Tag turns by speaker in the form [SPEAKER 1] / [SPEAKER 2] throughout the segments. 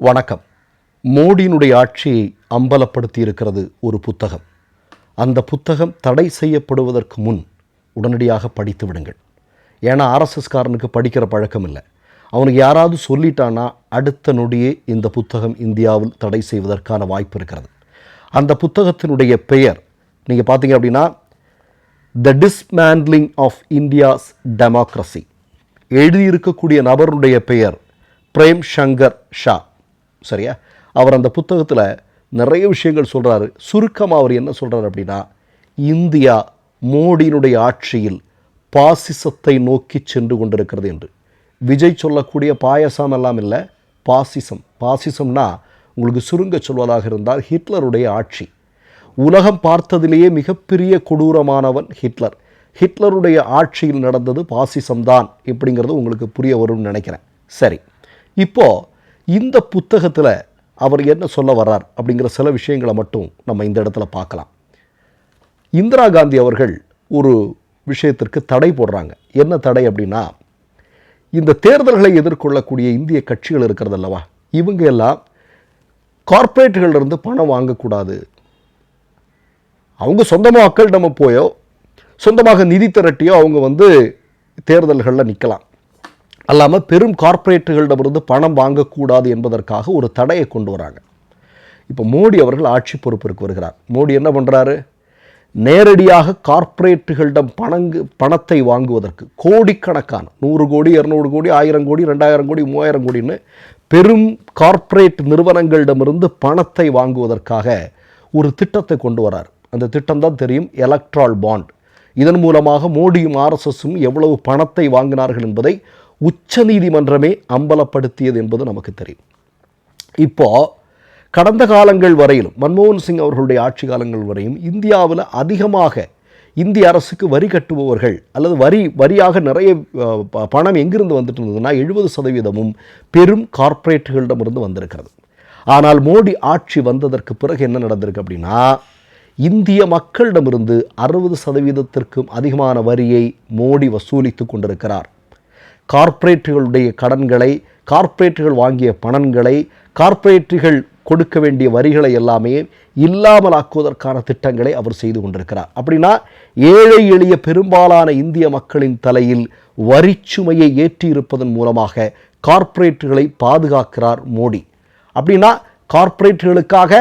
[SPEAKER 1] வணக்கம். மோடியினுடைய ஆட்சியை அம்பலப்படுத்தி இருக்கிறது ஒரு புத்தகம். அந்த புத்தகம் தடை செய்யப்படுவதற்கு முன் உடனடியாக படித்து விடுங்கள். ஏன்னா ஆர்எஸ்எஸ்காரனுக்கு படிக்கிற பழக்கம் இல்லை. அவனுக்கு யாராவது சொல்லிட்டான்னா அடுத்த நொடியே இந்த புத்தகம் இந்தியாவில் தடை செய்வதற்கான வாய்ப்பு இருக்கிறது. அந்த புத்தகத்தினுடைய பெயர் நீங்கள் பார்த்தீங்க அப்படின்னா the dismantling of India's democracy எழுதியிருக்கக்கூடிய நபருடைய பெயர் பிரேம் சங்கர் ஷா. சரியா? அவர் அந்த புத்தகத்தில் நிறைய விஷயங்கள் சொல்கிறாரு சுருக்கமாக அவர் என்ன சொல்கிறார் அப்படின்னா இந்தியா மோடியினுடைய ஆட்சியில் பாசிசத்தை நோக்கி சென்று கொண்டிருக்கிறது என்று. விஜய் சொல்லக்கூடிய பாயசம் எல்லாம் இல்லை பாசிசம். பாசிசம்னா உங்களுக்கு சுருங்க சொல்வதாக இருந்தால் ஹிட்லருடைய ஆட்சி. உலகம் பார்த்ததிலேயே மிகப்பெரிய கொடூரமானவன் ஹிட்லர். ஹிட்லருடைய ஆட்சியில் நடந்தது பாசிசம்தான் இப்படிங்கிறது உங்களுக்கு புரிய வரும்னு நினைக்கிறேன். சரி இப்போ இந்த புத்தகத்தில் அவர் என்ன சொல்ல வர்றார் அப்படிங்கிற சில விஷயங்களை மட்டும் நம்ம இந்த இடத்துல பார்க்கலாம். இந்திரா காந்தி அவர்கள் ஒரு விஷயத்திற்கு தடை போடுறாங்க. என்ன தடை அப்படின்னா இந்த தேர்தல்களை எதிர்கொள்ளக்கூடிய இந்திய கட்சிகள் இருக்கிறது அல்லவா? இவங்க எல்லாம் கார்ப்பரேட்டுகளிலிருந்து பணம் வாங்கக்கூடாது. அவங்க சொந்தமாக மக்கள் நம்ம போயோ சொந்தமாக நிதி திரட்டியோ அவங்க வந்து தேர்தல்களில் நிற்கலாம் அல்லாமல் பெரும் கார்ப்பரேட்டுகளிடமிருந்து பணம் வாங்கக்கூடாது என்பதற்காக ஒரு தடையை கொண்டு வராங்க. இப்போ மோடி அவர்கள் ஆட்சி பொறுப்பிற்கு வருகிறார். மோடி என்ன பண்ணுறாரு நேரடியாக கார்ப்பரேட்டுகளிடம் பணங்கு பணத்தை வாங்குவதற்கு கோடிக்கணக்கான நூறு கோடி இரநூறு கோடி ஆயிரம் கோடி ரெண்டாயிரம் கோடி மூவாயிரம் கோடின்னு பெரும் கார்ப்பரேட் நிறுவனங்களிடமிருந்து பணத்தை வாங்குவதற்காக ஒரு திட்டத்தை கொண்டு வரார். அந்த திட்டம் தான் தெரியும் எலக்ட்ரால் பாண்ட். இதன் மூலமாக மோடியும் ஆர்எஸ்எஸும் எவ்வளவு பணத்தை வாங்கினார்கள் என்பதை உச்சநீதிமன்றமே அம்பலப்படுத்தியது என்பது நமக்கு தெரியும். இப்போ கடந்த காலங்கள் வரையிலும் மன்மோகன் சிங் அவர்களுடைய ஆட்சி காலங்கள் வரையும் இந்தியாவில் அதிகமாக இந்திய அரசுக்கு வரி கட்டுபவர்கள் அல்லது வரி வரியாக நிறைய பணம் எங்கிருந்து வந்துட்டு இருந்ததுன்னா எழுபது சதவீதமும் பெரும் கார்ப்பரேட்டுகளிடமிருந்து வந்திருக்கிறது. ஆனால் மோடி ஆட்சி வந்ததற்கு பிறகு என்ன நடந்திருக்கு அப்படின்னா இந்திய மக்களிடமிருந்து அறுபது சதவீதத்திற்கும் அதிகமான வரியை மோடி வசூலித்து கொண்டிருக்கிறார். கார்ப்பரேட்டுகளுடைய கடன்களை கார்ப்பரேட்டுகள் வாங்கிய பணங்களை கார்ப்பரேட்டுகள் கொடுக்க வேண்டிய வரிகளை எல்லாமே இல்லாமலாக்குவதற்கான திட்டங்களை அவர் செய்து கொண்டிருக்கிறார். அப்படின்னா ஏழை எளிய பெரும்பாலான இந்திய மக்களின் தலையில் வரிச்சுமையை ஏற்றியிருப்பதன் மூலமாக கார்ப்பரேட்டுகளை பாதுகாக்கிறார் மோடி. அப்படின்னா கார்ப்பரேட்டுகளுக்காக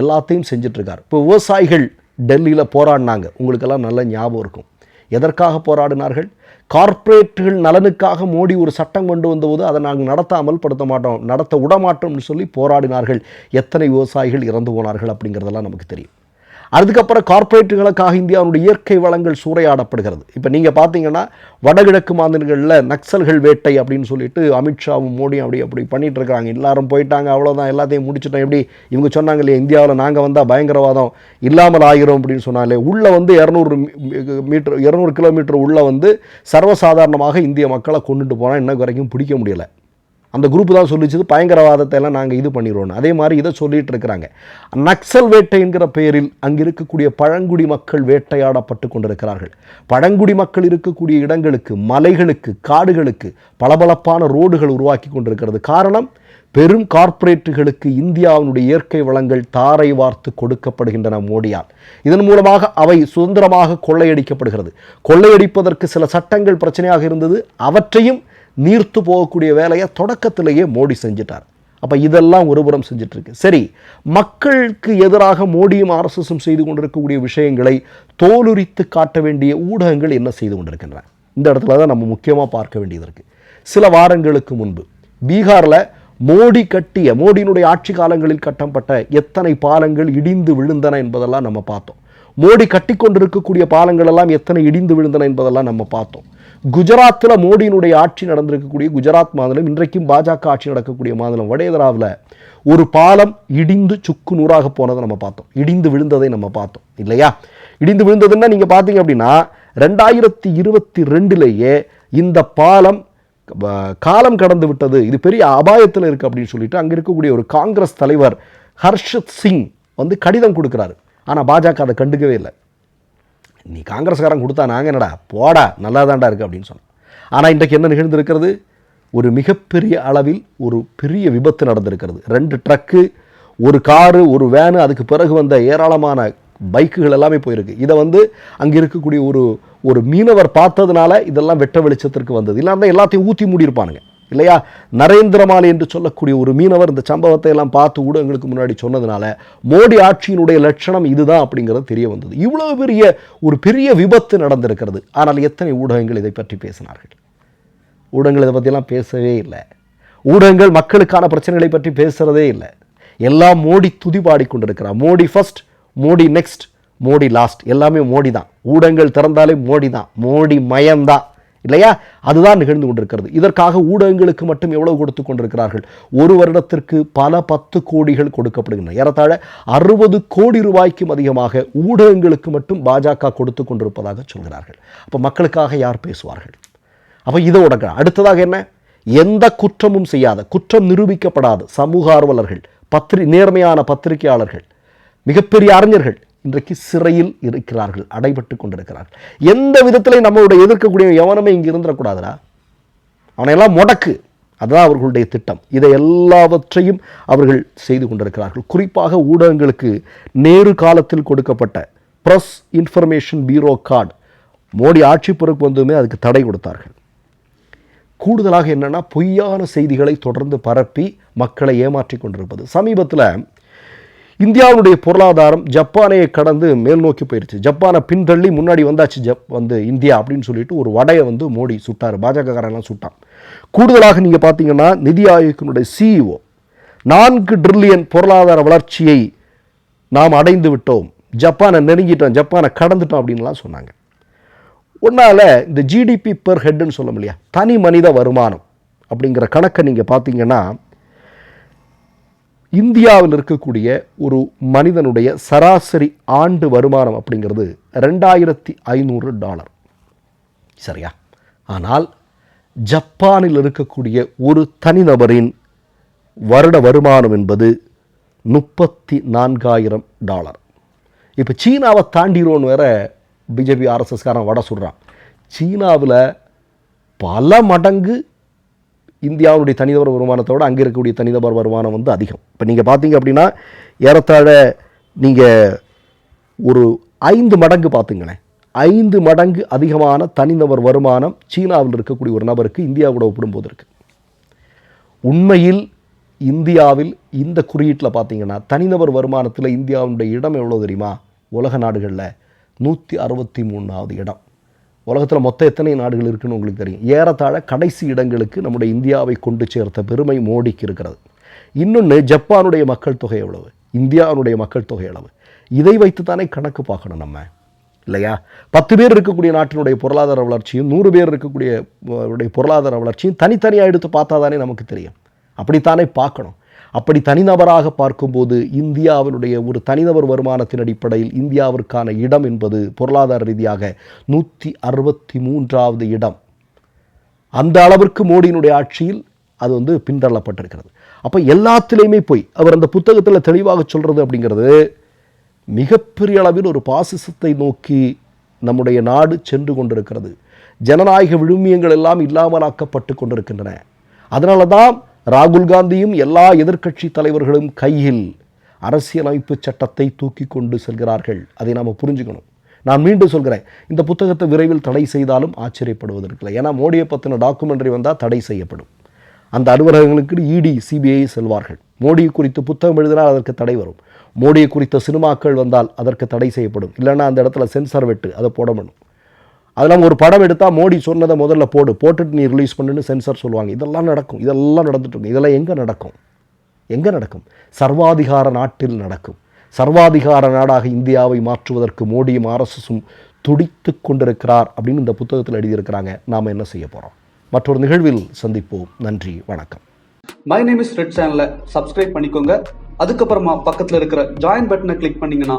[SPEAKER 1] எல்லாத்தையும் செஞ்சிட்ருக்கார். இப்போ விவசாயிகள் டெல்லியில் போராடினாங்க. உங்களுக்கெல்லாம் நல்ல ஞாபகம் இருக்கும். எதற்காக போராடினார்கள்? கார்ப்பரேட்டுகள் நலனுக்காக மோடி ஒரு சட்டம் கொண்டு வந்தபோது அதை நாங்கள் நடத்த அமல்படுத்த மாட்டோம் நடத்த விடமாட்டோம்னு சொல்லி போராடினார்கள். எத்தனை விவசாயிகள் இறந்து போனார்கள் அப்படிங்கிறதெல்லாம் நமக்கு தெரியும். அதுக்கப்புறம் கார்ப்பரேட்டுகளுக்காக இந்தியாவுடைய இயற்கை வளங்கள் சூறையாடப்படுகிறது. இப்போ நீங்கள் பார்த்தீங்கன்னா வடகிழக்கு மாநிலங்களில் நக்சல்கள் வேட்டை அப்படின்னு சொல்லிட்டு அமித்ஷாவும் மோடியும் அப்படி அப்படி பண்ணிட்டு இருக்காங்க. எல்லாரும் போயிட்டாங்க அவ்வளோதான் எல்லாத்தையும் முடிச்சிட்டோம். எப்படி? இவங்க சொன்னாங்க இல்லையா இந்தியாவில் நாங்கள் வந்தால் பயங்கரவாதம் இல்லாமல் ஆகிறோம் அப்படின்னு சொன்னாலே உள்ளே வந்து இரநூறு மீட்டர் இரநூறு கிலோமீட்டர் உள்ளே வந்து சர்வசாதாரணமாக இந்திய மக்களை கொண்டுட்டு போனால் இன்ன வரைக்கும் பிடிக்க முடியலை. அந்த குரூப் தான் சொல்லிச்சது பயங்கரவாதத்தை எல்லாம் நாங்கள் இது பண்ணிடுவோம் அதே மாதிரி இதை சொல்லிட்டு இருக்கிறாங்க. நக்சல் வேட்டை என்கிற பெயரில் அங்கே இருக்கக்கூடிய பழங்குடி மக்கள் வேட்டையாடப்பட்டு கொண்டிருக்கிறார்கள். பழங்குடி மக்கள் இருக்கக்கூடிய இடங்களுக்கு மலைகளுக்கு காடுகளுக்கு பளபளப்பான ரோடுகள் உருவாக்கி கொண்டிருக்கிறது. காரணம் பெரும் கார்ப்பரேட்டுகளுக்கு இந்தியாவினுடைய இயற்கை வளங்கள் தாரை வார்த்து கொடுக்கப்படுகின்றன மோடியால். இதன் மூலமாக அவை சுதந்திரமாக கொள்ளையடிக்கப்படுகிறது. கொள்ளையடிப்பதற்கு சில சட்டங்கள் பிரச்சனையாக இருந்தது. அவற்றையும் நீர்த்து போகக்கூடிய வேலையை தொடக்கத்திலேயே மோடி செஞ்சிட்டார். அப்போ இதெல்லாம் ஒருபுறம் செஞ்சுட்டு இருக்கு சரி மக்களுக்கு எதிராக மோடியும் ஆர்எஸ்எஸும் செய்து கொண்டிருக்கக்கூடிய விஷயங்களை தோலுரித்து காட்ட வேண்டிய ஊடகங்கள் என்ன செய்து கொண்டிருக்கின்றன? இந்த இடத்துல தான் நம்ம முக்கியமாக பார்க்க வேண்டியது இருக்கு. சில வாரங்களுக்கு முன்பு பீகாரில் மோடி கட்டிய மோடியினுடைய ஆட்சி காலங்களில் கட்டப்பட்ட எத்தனை பாலங்கள் இடிந்து விழுந்தன என்பதெல்லாம் நம்ம பார்த்தோம். மோடி கட்டி கொண்டிருக்கக்கூடிய பாலங்கள் எல்லாம் எத்தனை இடிந்து விழுந்தன என்பதெல்லாம் நம்ம பார்த்தோம். குஜராத்தில் மோடியினுடைய ஆட்சி நடந்திருக்கக்கூடிய குஜராத் மாநிலம் இன்றைக்கும் பாஜக ஆட்சி நடக்கக்கூடிய மாநிலம் வடேதராவில் ஒரு பாலம் இடிந்து சுக்கு நூறாக போனதை நம்ம பார்த்தோம். இடிந்து விழுந்ததை நம்ம பார்த்தோம். இல்லையா? இடிந்து விழுந்ததுன்னா நீங்கள் பார்த்தீங்க அப்படின்னா ரெண்டாயிரத்தி இருபத்தி ரெண்டுலேயே இந்த பாலம் காலம் கடந்து விட்டது. இது பெரிய அபாயத்தில் இருக்குது அப்படின்னு சொல்லிட்டு அங்கே இருக்கக்கூடிய ஒரு காங்கிரஸ் தலைவர் ஹர்ஷத் சிங் வந்து கடிதம் கொடுக்குறாரு. ஆனால் பாஜக அதை கண்டுக்கவே இல்லை. நீ காங்கிரஸ்காரன் கொடுத்தா நாங்கள் என்னடா? போடா நல்லா தான்டா இருக்குது அப்படின்னு சொன்னோம் ஆனால் இன்றைக்கு என்ன நிகழ்ந்திருக்கிறது? ஒரு மிகப்பெரிய அளவில் ஒரு பெரிய விபத்து நடந்திருக்கிறது. ரெண்டு ட்ரக்கு ஒரு காரு ஒரு வேனு அதுக்கு பிறகு வந்த ஏராளமான பைக்குகள் எல்லாமே போயிருக்கு. இதை வந்து அங்கே இருக்கக்கூடிய ஒரு ஒரு மீனவர் பார்த்ததுனால இதெல்லாம் வெட்ட வெளிச்சத்திற்கு வந்தது. இல்லாமல் எல்லாத்தையும் ஊற்றி மூடியிருப்பானுங்க. இல்லையா? நரேந்திரமாலை என்று சொல்லக்கூடிய ஒரு மீனவர் இந்த சம்பவத்தை எல்லாம் பார்த்து ஊடகங்களுக்கு முன்னாடி சொன்னதுனால மோடி ஆட்சியினுடைய லட்சணம் இதுதான் அப்படிங்கிறது தெரிய வந்தது. இவ்வளவு பெரிய ஒரு பெரிய விபத்து நடந்திருக்கிறது. ஆனால் எத்தனை ஊடகங்கள் இதை பற்றி பேசினார்கள்? ஊடகங்கள் இதை பற்றிலாம் பேசவே இல்லை. ஊடகங்கள் மக்களுக்கான பிரச்சனைகளை பற்றி பேசுகிறதே இல்லை. எல்லாம் மோடி துதி பாடிக்கொண்டிருக்கிறார் Modi first Modi next Modi last எல்லாமே மோடி தான் ஊடகங்கள் திறந்தாலே மோடி தான் மோடி மயம்தான் இல்லையா? அதுதான் நிகழ்ந்து கொண்டிருக்கிறது. இதற்காக ஊடகங்களுக்கு மட்டும் எவ்வளவு கொடுத்து கொண்டிருக்கிறார்கள்? ஒரு வருடத்திற்கு பல பத்து கோடிகள் கொடுக்கப்படுகின்றன. ஏறத்தாழ அறுபது கோடி ரூபாய்க்கும் அதிகமாக ஊடகங்களுக்கு மட்டும் பாஜக கொடுத்து கொண்டிருப்பதாக சொல்கிறார்கள். அப்போ மக்களுக்காக யார் பேசுவார்கள்? அப்போ இதோட அடுத்ததாக என்ன? எந்த குற்றமும் செய்யாத குற்றம் நிரூபிக்கப்படாத சமூக ஆர்வலர்கள் பத்திரி நேர்மையான பத்திரிகையாளர்கள் மிகப்பெரிய அறிஞர்கள் இன்றைக்கு சிறையில் இருக்கிறார்கள் அடைபட்டு கொண்டிருக்கிறார்கள். எந்த விதத்திலையும் நம்மளுடைய எதிர்க்கக்கூடிய எவனுமே இங்கே இருந்துடக்கூடாதுடா? அவனையெல்லாம் முடக்கு. அதுதான் அவர்களுடைய திட்டம். இதை எல்லாவற்றையும் அவர்கள் செய்து கொண்டிருக்கிறார்கள். குறிப்பாக ஊடகங்களுக்கு நேரு காலத்தில் கொடுக்கப்பட்ட press information bureau card Modi ஆட்சி பொறுப்பு வந்ததுமே அதுக்கு தடை கொடுத்தார்கள். கூடுதலாக என்னென்னா பொய்யான செய்திகளை தொடர்ந்து பரப்பி மக்களை ஏமாற்றி கொண்டிருப்பது. சமீபத்தில் இந்தியாவுடைய பொருளாதாரம் ஜப்பானையை கடந்து மேல் நோக்கி போயிருச்சு. ஜப்பானை பின்தள்ளி முன்னாடி வந்தாச்சு ஜப் வந்து இந்தியா அப்படின்னு சொல்லிட்டு ஒரு வடையை வந்து மோடி சுட்டார். பாஜகக்காரெல்லாம் சுட்டான். கூடுதலாக நீங்கள் பார்த்தீங்கன்னா நிதி ஆயோக்கினுடைய சிஇஓ நான்கு ட்ரில்லியன் பொருளாதார வளர்ச்சியை நாம் அடைந்து விட்டோம். ஜப்பானை நெருங்கிட்டோம் ஜப்பானை கடந்துட்டோம் அப்படின்லாம் சொன்னாங்க. ஒன்றால் இந்த ஜிடிபி பெர் ஹெட்னு சொல்ல முடியா தனி மனித வருமானம் அப்படிங்கிற கணக்கை நீங்கள் பார்த்தீங்கன்னா இந்தியாவில் இருக்கக்கூடிய ஒரு மனிதனுடைய சராசரி ஆண்டு வருமானம் அப்படிங்கிறது ரெண்டாயிரத்தி ஐநூறு டாலர். சரியா? ஆனால் ஜப்பானில் இருக்கக்கூடிய ஒரு தனிநபரின் வருட வருமானம் என்பது முப்பத்தி நான்காயிரம் டாலர். இப்போ சீனாவை தாண்டிடுவோன்னு வேற பிஜேபி ஆர்எஸ்எஸ்காரன் வட சொல்கிறான் சீனாவில் பல மடங்கு இந்தியாவுடைய தனிநபர் வருமானத்தோட அங்கே இருக்கக்கூடிய தனிநபர் வருமானம் வந்து அதிகம். இப்போ நீங்கள் பார்த்தீங்க அப்படின்னா ஏறத்தாழ நீங்கள் ஒரு ஐந்து மடங்கு பார்த்துங்களேன் ஐந்து மடங்கு அதிகமான தனிநபர் வருமானம் சீனாவில் இருக்கக்கூடிய ஒரு நபருக்கு இந்தியாவோட ஒப்பிடும்போது இருக்குது உண்மையில் இந்தியாவில் இந்த குறியீட்டில் பார்த்தீங்கன்னா தனிநபர் வருமானத்தில் இந்தியாவுடைய இடம் எவ்வளோ தெரியுமா? உலக நாடுகளில் நூற்றி அறுபத்தி மூணாவது இடம். உலகத்தில் மொத்தம் எத்தனை நாடுகள் இருக்குன்னு உங்களுக்கு தெரியும். ஏறத்தாழ கடைசி இடங்களுக்கு நம்முடைய இந்தியாவை கொண்டு சேர்த்த பெருமை மோடிக்கு இருக்கிறது. இன்னொன்று ஜப்பானுடைய மக்கள் தொகை எவ்வளவு? இந்தியாவுடைய மக்கள் தொகை எவ்வளவு? இதை வைத்து தானே கணக்கு பார்க்கணும் நம்ம. இல்லையா? பத்து பேர் இருக்கக்கூடிய நாட்டினுடைய பொருளாதார வளர்ச்சியும் நூறு பேர் இருக்கக்கூடிய உடைய பொருளாதார வளர்ச்சியும் தனித்தனியாக எடுத்து பார்த்தா தானே நமக்கு தெரியும். அப்படித்தானே பார்க்கணும். அப்படி தனிநபராக பார்க்கும்போது இந்தியாவினுடைய ஒரு தனிநபர் வருமானத்தின் அடிப்படையில் இந்தியாவிற்கான இடம் என்பது பொருளாதார ரீதியாக நூற்றி அறுபத்தி மூன்றாவது இடம். அந்த அளவிற்கு மோடியினுடைய ஆட்சியில் அது வந்து பின்தள்ளப்பட்டிருக்கிறது. அப்போ எல்லாத்திலையுமே போய் அவர் அந்த புத்தகத்தில் தெளிவாக சொல்கிறது அப்படிங்கிறது மிகப்பெரிய அளவில் ஒரு பாசிசத்தை நோக்கி நம்முடைய நாடு சென்று கொண்டிருக்கிறது. ஜனநாயக விழுமியங்கள் எல்லாம் இல்லாமலாக்கப்பட்டு கொண்டிருக்கின்றன. அதனால தான் ராகுல் காந்தியும் எல்லா எதிர்க்கட்சி தலைவர்களும் கையில் அரசியலமைப்பு சட்டத்தை தூக்கி கொண்டு செல்கிறார்கள். அதை நாம் புரிஞ்சுக்கணும். நான் மீண்டும் சொல்கிறேன் இந்த புத்தகத்தை விரைவில் தடை செய்தாலும் ஆச்சரியப்படுவதற்கில்லை ஏன்னா மோடியை பற்றின டாக்குமெண்ட்ரி வந்தால் தடை செய்யப்படும். அந்த அலுவலகங்களுக்கு இடி சிபிஐ செல்வார்கள். மோடி குறித்து புத்தகம் எழுதினால் அதற்கு தடை வரும். மோடியை குறித்த சினிமாக்கள் வந்தால் அதற்கு தடை செய்யப்படும். இல்லைன்னா அந்த இடத்துல சென்சார் வெட்டு அதை போடணும் அது இல்லாமல் ஒரு படம் எடுத்தால் மோடி சொன்னதை முதல்ல போடு போட்டுட்டு நீ ரிலீஸ் பண்ணுன்னு சென்சார் சொல்லுவாங்க. இதெல்லாம் நடக்கும். இதெல்லாம் நடந்துட்டு இதெல்லாம் எங்கே நடக்கும்? எங்கே நடக்கும்? சர்வாதிகார நாட்டில் நடக்கும். சர்வாதிகார நாடாக இந்தியாவை மாற்றுவதற்கு மோடியும் ஆர்எஸ்எஸும் துடித்து கொண்டிருக்கிறார் அப்படின்னு இந்த புத்தகத்தில் எழுதியிருக்கிறாங்க. நாம் என்ன செய்ய போகிறோம் மற்றொரு நிகழ்வில் சந்திப்போம். நன்றி வணக்கம்.
[SPEAKER 2] மை நேம் இஸ் ரெட் சேனலை சப்ஸ்கிரைப் பண்ணிக்கோங்க. அதுக்கப்புறமா பக்கத்தில் இருக்கிற ஜாயின் பட்டனை கிளிக் பண்ணிங்கன்னா